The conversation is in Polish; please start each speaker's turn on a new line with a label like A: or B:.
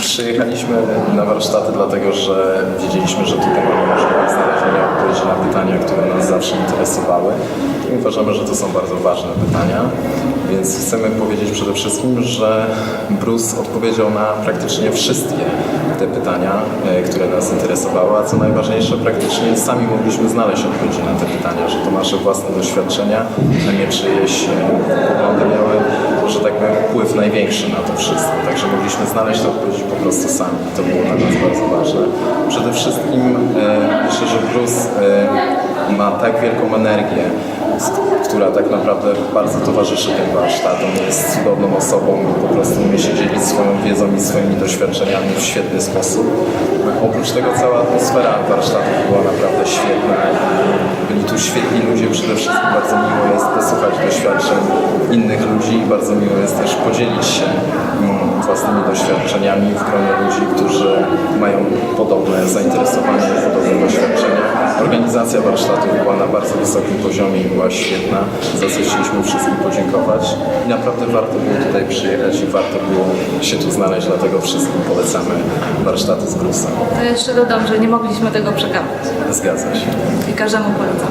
A: Przyjechaliśmy na warsztaty dlatego, że wiedzieliśmy, że tutaj mamy możliwość znalezienia odpowiedzi na pytania, które nas zawsze interesowały. I uważamy, że to są bardzo ważne pytania, więc chcemy powiedzieć przede wszystkim, że Bruce odpowiedział na praktycznie wszystkie te pytania, e, które nas interesowały, a co najważniejsze, praktycznie sami mogliśmy znaleźć odpowiedzi na te pytania, że to nasze własne doświadczenia, a nie czyjeś e, poglądy miały, że tak powiem, największy na to wszystko. Także mogliśmy znaleźć odpowiedzi po prostu sami. To było dla nas bardzo ważne. Przede wszystkim e, myślę, że Bruce e, ma tak wielką energię, która tak naprawdę bardzo towarzyszy tym warsztatom. Jest cudowną osobą i po prostu umie się dzielić swoją wiedzą i swoimi doświadczeniami w świetny sposób. Oprócz tego cała atmosfera warsztatów była naprawdę świetna. Byli tu świetni ludzie, przede wszystkim bardzo miło jest posłuchać doświadczeń innych ludzi i bardzo miło jest też podzielić się mm, własnymi doświadczeniami w gronie ludzi, którzy mają podobne zainteresowania podobne doświadczenia. Organizacja warsztatów była na bardzo wysokim poziomie i była świetna, za co chcieliśmy wszystkim podziękować. I naprawdę warto było tutaj przyjechać i warto było się tu znaleźć, dlatego wszystkim polecamy warsztaty z Brusem.
B: To jeszcze dodam, że nie mogliśmy tego przegapić
A: Zgadza się.
B: i każdemu polecam.